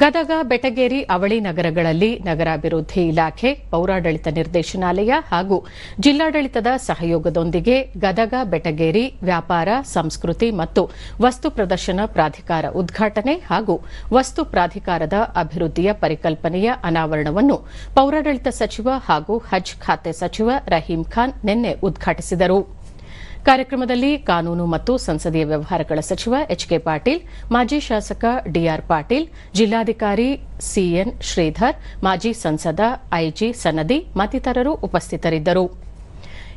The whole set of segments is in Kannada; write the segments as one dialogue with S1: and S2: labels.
S1: ಗದಗ, ಬೆಟಗೇರಿ, ಅವಳಿ ನಗರಗಳಲ್ಲಿ ನಗರಾಭಿವೃದ್ಧಿ ಇಲಾಖೆ, ಪೌರಾಡಳಿತ ನಿರ್ದೇಶನಾಲಯ ಹಾಗೂ ಜಿಲ್ಲಾಡಳಿತದ ಸಹಯೋಗದೊಂದಿಗೆ ಗದಗ, ಬೆಟಗೇರಿ, ವ್ಯಾಪಾರ, ಸಂಸ್ಕೃತಿ ಮತ್ತು ವಸ್ತು ಪ್ರದರ್ಶನ ಪ್ರಾಧಿಕಾರ ಉದ್ಘಾಟನೆ ಹಾಗೂ ವಸ್ತು ಪ್ರಾಧಿಕಾರದ ಅಭಿವೃದ್ಧಿಯ ಪರಿಕಲ್ಪನೆಯ ಅನಾವರಣವನ್ನು ಪೌರಾಡಳಿತ ಸಚಿವ ಹಾಗೂ ಹಜ್ ಖಾತೆ ಸಚಿವ ರಹೀಂ ಖಾನ್ ನಿನ್ನೆ ಉದ್ಘಾಟಿಸಿದರು. ಕಾರ್ಯಕ್ರಮದಲ್ಲಿ ಕಾನೂನು ಮತ್ತು ಸಂಸದೀಯ ವ್ಯವಹಾರಗಳ ಸಚಿವ ಎಚ್ ಕೆ ಪಾಟೀಲ್, ಮಾಜಿ ಶಾಸಕ ಡಿಆರ್ ಪಾಟೀಲ್, ಜಿಲ್ಲಾಧಿಕಾರಿ ಸಿಎನ್ ಶ್ರೀಧರ್, ಮಾಜಿ ಸಂಸದ ಐಜಿ ಸನದಿ ಮತ್ತಿತರರು ಉಪಸ್ಥಿತರಿದ್ದರು.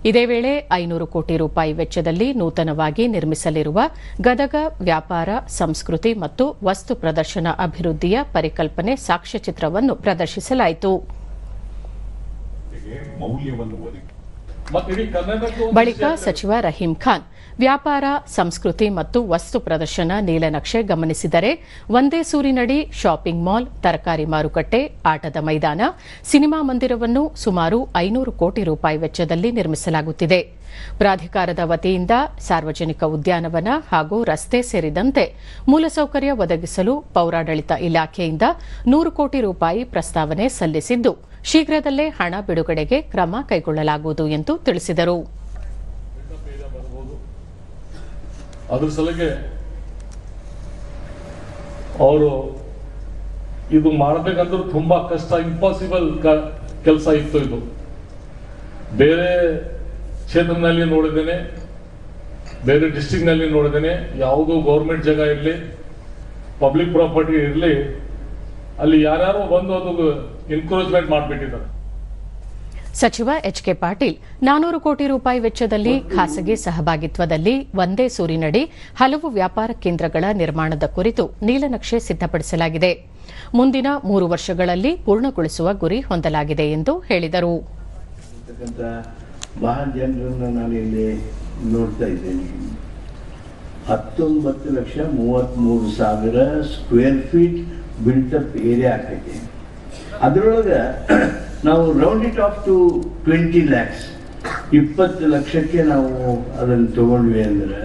S1: ಇದೇ ವೇಳೆ ಐನೂರು ಕೋಟಿ ರೂಪಾಯಿ ವೆಚ್ಚದಲ್ಲಿ ನೂತನವಾಗಿ ನಿರ್ಮಿಸಲಿರುವ ಗದಗ ವ್ಯಾಪಾರ, ಸಂಸ್ಕೃತಿ ಮತ್ತು ವಸ್ತು ಪ್ರದರ್ಶನ ಅಭಿವೃದ್ಧಿಯ ಪರಿಕಲ್ಪನೆ ಸಾಕ್ಷ್ಯಚಿತ್ರವನ್ನು ಪ್ರದರ್ಶಿಸಲಾಯಿತು. ಬಳಿಕ ಸಚಿವ ರಹೀಂ ಖಾನ್ ವ್ಯಾಪಾರ ಸಂಸ್ಕೃತಿ ಮತ್ತು ವಸ್ತು ಪ್ರದರ್ಶನ ನೀಲನಕ್ಷೆ ಗಮನಿಸಿದರೆ ಒಂದೇ ಸೂರಿನಡಿ ಶಾಪಿಂಗ್ ಮಾಲ್ ತರಕಾರಿ ಮಾರುಕಟ್ಟೆ ಆಟದ ಮೈದಾನ ಸಿನಿಮಾ ಮಂದಿರವನ್ನು ಸುಮಾರು ಐನೂರು ಕೋಟಿ ರೂಪಾಯಿ ವೆಚ್ಚದಲ್ಲಿ ನಿರ್ಮಿಸಲಾಗುತ್ತಿದೆ. ಪ್ರಾಧಿಕಾರದ ವತಿಯಿಂದ ಸಾರ್ವಜನಿಕ ಉದ್ಯಾನವನ ಹಾಗೂ ರಸ್ತೆ ಸೇರಿದಂತೆ ಮೂಲಸೌಕರ್ಯ ಒದಗಿಸಲು ಪೌರಾಡಳಿತ ಇಲಾಖೆಯಿಂದ ನೂರು ಕೋಟಿ ರೂಪಾಯಿ ಪ್ರಸ್ತಾವನೆ ಸಲ್ಲಿಸಿದ್ದು ಶೀಘ್ರದಲ್ಲೇ ಹಣ ಬಿಡುಗಡೆಗೆ ಕ್ರಮ ಕೈಗೊಳ್ಳಲಾಗುವುದು ಎಂದು ತಿಳಿಸಿದರು.
S2: ಅದ್ರ ಸಲಗೆ ಅವರು ಇದು ಮಾಡಬೇಕಂದ್ರೆ ತುಂಬಾ ಕಷ್ಟ ಇಂಪಾಸಿಬಲ್ ಕೆಲಸ ಇತ್ತು ಇದು. ಬೇರೆ ಕ್ಷೇತ್ರದಲ್ಲಿ ನೋಡಿದ್ದೇನೆ, ಬೇರೆ ಡಿಸ್ಟಿಕ್ನಲ್ಲಿ ನೋಡಿದ್ದೇನೆ, ಯಾವುದು ಗೌರ್ಮೆಂಟ್ ಜಾಗ ಇರಲಿ ಪಬ್ಲಿಕ್ ಪ್ರಾಪರ್ಟಿ ಇರಲಿ ಅಲ್ಲಿ ಯಾರ್ಯಾರು ಬಂದು ಅದು ಎನ್ಕರೇಜ್ಮೆಂಟ್ ಮಾಡಿಬಿಟ್ಟಿದ್ದಾರೆ.
S1: ಸಚಿವ ಎಚ್ ಕೆ ಪಾಟೀಲ್ ನಾನೂರು ಕೋಟಿ ರೂಪಾಯಿ ವೆಚ್ಚದಲ್ಲಿ ಖಾಸಗಿ ಸಹಭಾಗಿತ್ವದಲ್ಲಿ ಒಂದೇ ಸೂರಿನಡಿ ಹಲವು ವ್ಯಾಪಾರ ಕೇಂದ್ರಗಳ ನಿರ್ಮಾಣದ ಕುರಿತು ನೀಲನಕ್ಷೆ ಸಿದ್ದಪಡಿಸಲಾಗಿದೆ ಮುಂದಿನ ಮೂರು ವರ್ಷಗಳಲ್ಲಿ ಪೂರ್ಣಗೊಳಿಸುವ ಗುರಿ ಹೊಂದಲಾಗಿದೆ ಎಂದು ಹೇಳಿದರು.
S3: ಇರ್ತಕ್ಕಂಥ ಬಹಳ ನಾನು ಇಲ್ಲಿ ನೋಡ್ತಾ ಇದ್ದೇನೆ. ಹತ್ತೊಂಬತ್ತು ಲಕ್ಷ ಸಾವಿರ ಸ್ಕ್ವೇರ್ ಫೀಟ್ ಬಿಲ್ಟಪ್ ಏರಿಯಾ ಆಗ್ತೈತಿ. ಅದರೊಳಗೆ ನಾವು round it off to twenty lakhs ಇಪ್ಪತ್ತು ಲಕ್ಷಕ್ಕೆ ನಾವು ಅದನ್ನು ತಗೊಂಡ್ವಿ ಅಂದ್ರೆ